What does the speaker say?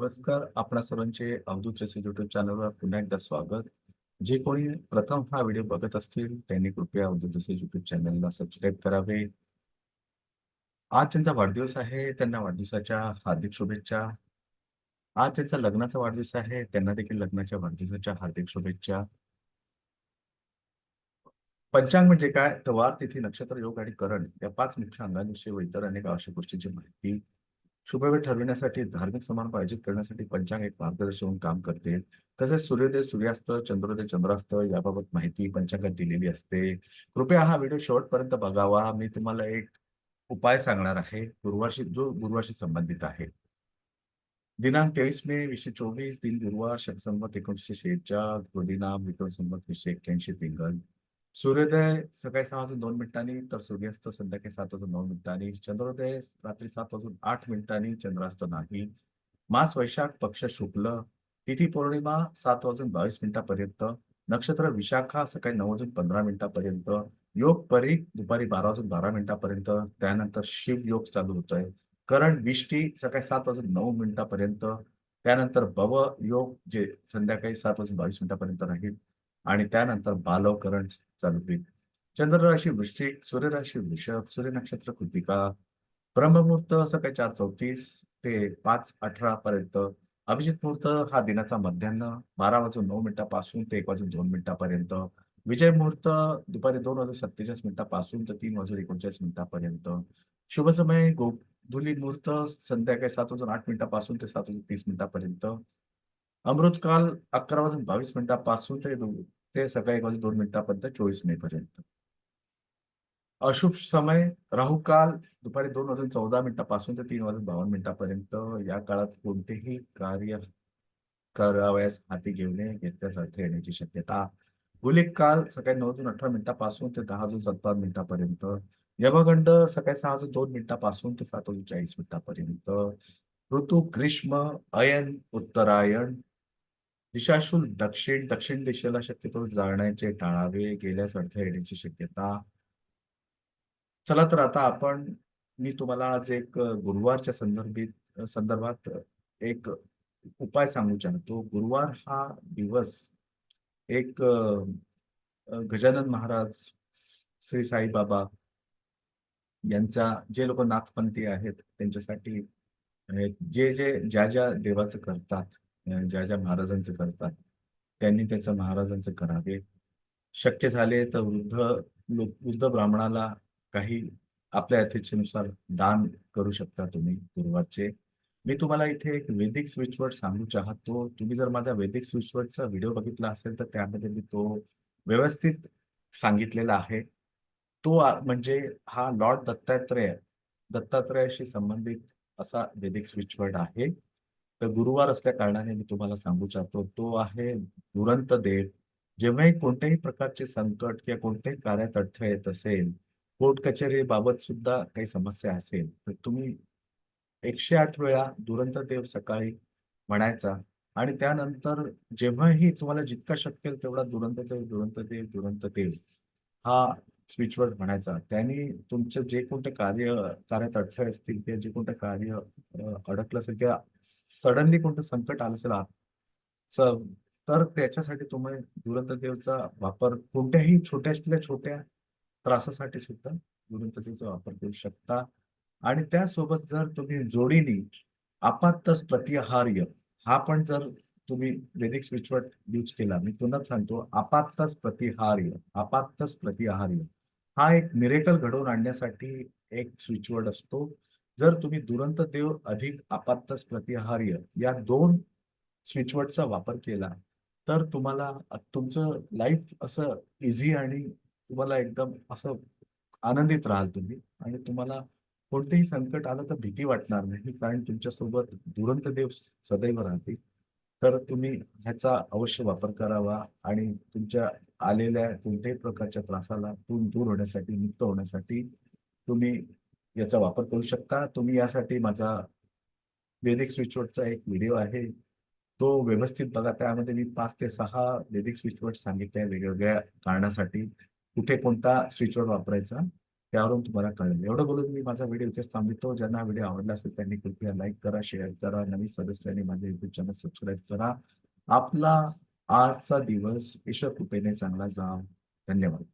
नमस्कार. आपणा सर्वांचे अवधूत रसी युट्यूब चॅनलवर पुन्हा एकदा स्वागत. जे कोणी प्रथम हा व्हिडिओ बघत असतील त्यांनी कृपया अवधूत रसी युट्यूब चॅनलला सबस्क्राईब करावे. आज त्यांचा वाढदिवस आहे त्यांना वाढदिवसाच्या हार्दिक शुभेच्छा. आज त्यांचा लग्नाचा वाढदिवस आहे त्यांना देखील लग्नाच्या वाढदिवसाच्या हार्दिक शुभेच्छा. पंचांग म्हणजे काय? तर वार तिथी नक्षत्र योग आणि करण या पाच मुख्य अंगांविषयी व इतर अनेक आवश्यक गोष्टींची माहिती शुभवेळ ठरविण्यासाठी धार्मिक समान आयोजित करण्यासाठी पंचांग एक मार्गदर्शक म्हणून काम करते. तसेच सूर्योदय सूर्यास्त चंद्रोदय चंद्रास्त याबाबत माहिती पंचांगात दिलेली असते. कृपया हा व्हिडिओ शेवटपर्यंत बघावा. मी तुम्हाला एक उपाय सांगणार आहे. गुरुवारशी जो गुरुवारशी संबंधित आहे. दिनांक तेवीस मे वीसशे चोवीस दिन गुरुवार शक संमत एकोणीसशे शेहेचाळ गोदीनाम विक्रम संमत वीसशे एक्क्याऐंशी पिंगल सूर्योदय सकाळी सहा वाजून दोन मिनिटांनी तर सूर्यास्त संध्याकाळी सात वाजून नऊ मिनिटांनी चंद्रोदय रात्री सात वाजून आठ मिनिटांनी चंद्रास्त नाही. मास वैशाख पक्ष शुक्ल तिथी पौर्णिमा सात वाजून बावीस मिनिटापर्यंत नक्षत्र विशाखा सकाळी नऊ वाजून पंधरा मिनिटापर्यंत योग परीख दुपारी बारा वाजून बारा मिनिटापर्यंत त्यानंतर शिव योग चालू होतोय. करण विष्टी सकाळी सात वाजून नऊ मिनिटापर्यंत त्यानंतर भव योग जे संध्याकाळी सात वाजून बावीस मिनिटापर्यंत राहील. आणि त्यानंतर बालवकरण चालू होईल. चंद्र राशी वृश्चिक सूर्य राशी वृषभ सूर्य नक्षत्र कृतिका ब्रह्ममुहूर्त सकाळी चार चौतीस ते पाच अठरा पर्यंत. अभिजित मुहूर्त हा दिनाचा मध्यान्ह बारा वाजून नऊ मिनिटापासून ते एक वाजून दोन मिनिटापर्यंत. विजय मुहूर्त दुपारी दोन वाजून सत्तेचाळीस मिनिटापासून ते तीन वाजून एकोणचाळीस मिनिटापर्यंत. शुभ समय गोधुली मुहूर्त संध्याकाळी सात वाजून आठ मिनिटापासून ते सात वाजून तीस मिनिटापर्यंत. अमृतकाल अकरा वाजून बावीस मिनिटापासून ते ते सकाळी एक वाजून दोन मिनिटापर्यंत चोवीस मे पर्यंत अशुभ समय राहू काल दुपारी दोन वाजून चौदा मिनिटापासून ते तीन वाजून बावन्न मिनिटापर्यंत या काळात कोणतेही कार्य करावयास हाती घेऊ नये घेतल्यास अर्थ येण्याची शक्यता. गुलिक काल सकाळी नऊ वाजून अठरा मिनिटापासून ते दहा वाजून सत्तावन्न मिनिटापर्यंत. यमगंड सकाळी सहा वाजून दोन मिनिटापासून ते सात वाजून चाळीस मिनिटापर्यंत. ऋतू ग्रीष्म अयन उत्तरायण दिशाशूल दक्षिण दक्षिण दिशेला शक्यतो जाण्याचे टाळावे गेल्यास अडथळे येण्याची शक्यता. चला तर आता आपण मी तुम्हाला आज एक गुरुवारच्या संदर्भित संदर्भात एक उपाय सांगू चाहतो. गुरुवार हा दिवस एक गजानन महाराज श्री साईबाबा यांचा जे लोक नाथपंथी आहेत त्यांच्यासाठी जे जे ज्या ज्या देवाचं करतात ज्या ज्या महाराजांचं करतात त्यांनी त्याचं महाराजांचं करावे. शक्य झाले तर वृद्ध लोक वृद्ध ब्राह्मणाला काही आपल्या यथेच्छेनुसार दान करू शकता तुम्ही गुरुवारचे. मी तुम्हाला इथे एक वेदिक स्विचवर्ड सांगू चाहतो. तुम्ही जर माझा वेदिक स्विचवर्डचा व्हिडिओ बघितला असेल तर त्यामध्ये मी तो व्यवस्थित सांगितलेला आहे. तो म्हणजे हा लॉर्ड दत्तात्रय दत्तात्रयाशी संबंधित असा वेदिक स्विचवर्ड आहे. तर गुरुवार असल्या कारणाने मी तुम्हाला सांगू चाहतो तो आहे दुरंत देव जेव्हाही कोणत्याही प्रकारचे संकट किंवा कोणत्याही कार्यात अडथळे येत असेल कोर्ट कचेरी बाबत सुद्धा काही समस्या असेल तर तुम्ही एकशे आठ वेळा दुरंत देव सकाळी म्हणायचा. आणि त्यानंतर जेव्हाही तुम्हाला जितका शक्य तेवढा दुरंत देव दुरंत देव दुरंत देव. हा स्विचवर म्हणायचा त्याने तुमचं जे कोणते कार्य कार्यात अडथळे असतील किंवा जे कोणतं कार्य अडकलं असेल किंवा सडनली कोणतं संकट आलं असेल आत तर त्याच्यासाठी तुम्ही दुरंत देवचा वापर कोणत्याही छोट्यातल्या छोट्या त्रासासाठी सुद्धा दुरंत देवचा वापर करू शकता. आणि त्यासोबत जर तुम्ही जोडीने आपातच प्रतिहार्य हा पण जर तुम्ही वेदिक स्विचवर्ड यूज केला मी पुन्हा सांगतो आपातच प्रतिहार्य आपातच प्रतिहार्य. हा एक मिरेकल घडवून आणण्यासाठी एक स्विचवर्ड असतो. जर तुम्ही दुरंत देव अधिक आपातस प्रतिहार्य या दोन स्विचवर्डचा वापर केला तर तुम्हाला तुमचं लाईफ असं इझी आणि तुम्हाला एकदम असं आनंदित राहाल तुम्ही. आणि तुम्हाला कोणतेही संकट आलं तर भीती वाटणार नाही कारण तुमच्यासोबत दुरंत देव सदैव राहतील. तर तुम्ही ह्याचा अवश्य वापर करावा आणि तुमच्या आलेल्या कोणत्याही प्रकारच्या त्रासाला दूर दूर होण्यासाठी मुक्त होण्यासाठी तुम्ही याचा वापर करू शकता. तुम्ही यासाठी माझा वेदिक स्विचवर्डचा एक व्हिडिओ आहे. तो व्यवस्थित बघा. त्यामध्ये मी पाच ते सहा वेदिक स्विचवर्ड सांगितले वेगवेगळ्या कारणासाठी. कुठे कोणता स्विचवर्ड वापरायचा त्यावरून तुम्हाला कळेल. एवढं बोलून मी माझा व्हिडिओ इथेच थांबतो ज्यांना व्हिडिओ आवडला असेल त्यांनी कृपया लाईक करा शेअर करा. नवीन सदस्यांनी माझे युट्यूब चॅनल सबस्क्राईब करा. आपला आजचा दिवस ईश्वर कृपेने चांगला जाव. धन्यवाद.